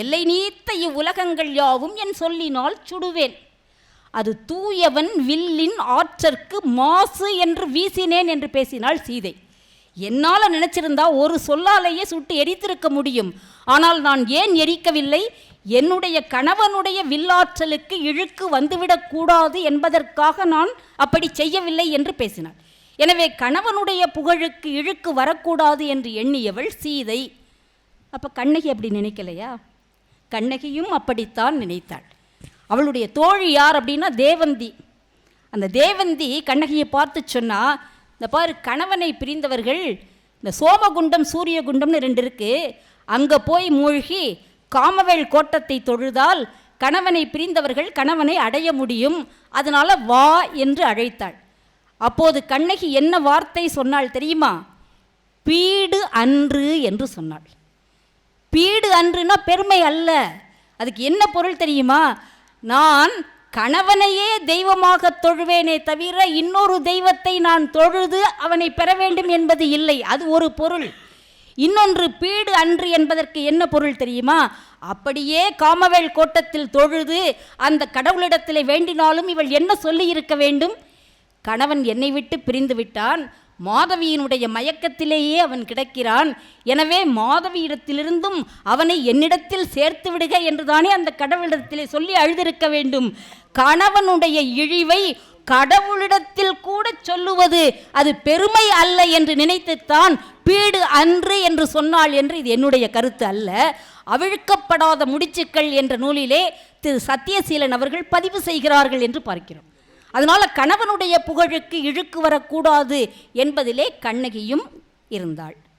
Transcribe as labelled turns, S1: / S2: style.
S1: எல்லை நீத்த இவ்வுலகங்கள் யாவும் என் சொல்லினால் சுடுவேன். அது தூயவன் வில்லின் ஆற்றற்கு மாசு என்று வீசினேன் என்று பேசினாள் சீதை. என்னால் நினைச்சிருந்தா ஒரு சொல்லாலேயே சுட்டு எரித்திருக்க முடியும். ஆனால் நான் ஏன் எரிக்கவில்லை? என்னுடைய கணவனுடைய வில்லாற்றலுக்கு இழுக்கு வந்துவிடக்கூடாது என்பதற்காக நான் அப்படி செய்யவில்லை என்று பேசினாள். எனவே கணவனுடைய புகழுக்கு இழுக்கு வரக்கூடாது என்று எண்ணியவள் சீதை. அப்போ கண்ணகி அப்படி நினைக்கலையா? கண்ணகியும் அப்படித்தான் நினைத்தாள். அவளுடைய தோழி யார் அப்படின்னா தேவந்தி. அந்த தேவந்தி கண்ணகியை பார்த்து சொன்னால் இந்த பாரு கணவனை பிரிந்தவர்கள் இந்த சோமகுண்டம் சூரியகுண்டம்னு ரெண்டு இருக்குது அங்கே போய் மூழ்கி காமவேல் கோட்டத்தை தொழுதால் கணவனை பிரிந்தவர்கள் கணவனை அடைய முடியும். அதனால் வா என்று அழைத்தாள். அப்போது கண்ணகி என்ன வார்த்தை சொன்னாள் தெரியுமா? பீடு அன்று என்று சொன்னாள். பீடு அன்றுனா பெருமை அல்ல. அதுக்கு என்ன பொருள் தெரியுமா? நான் கணவனையே தெய்வமாக தொழுவேனே தவிர இன்னொரு தெய்வத்தை நான் தொழுது அவனை பெற வேண்டும் என்பது இல்லை. அது ஒரு பொருள். இன்னொன்று பீடு அன்று என்பதற்கு என்ன பொருள் தெரியுமா? அப்படியே காமவேல் கோட்டத்தில் தொழுது அந்த கடவுளிடத்தில் வேண்டினாலும் இவள் என்ன சொல்லி இருக்க வேண்டும்? கணவன் என்னை விட்டு பிரிந்து விட்டான். மாதவியினுடைய மயக்கத்திலேயே அவன் கிடக்கிறான். எனவே மாதவியிடத்திலிருந்தும் அவனை என்னிடத்தில் சேர்த்து விடுக என்றுதானே அந்த கடவுளிடத்திலே சொல்லி அழுதிருக்க வேண்டும். கணவனுடைய இழிவை கடவுளிடத்தில் கூட சொல்லுவது அது பெருமை அல்ல என்று நினைத்துத்தான் பீடு அன்று என்று சொன்னாள் என்று இது என்னுடைய கருத்து அல்ல. அவிழ்க்கப்படாத முடிச்சுக்கள் என்ற நூலிலே திரு சத்தியசீலன் அவர்கள் பதிவு செய்கிறார்கள் என்று பார்க்கிறோம். அதனால கணவனுடைய புகழுக்கு இழுக்கு வரக்கூடாது என்பதிலே கண்ணகியும் இருந்தாள்.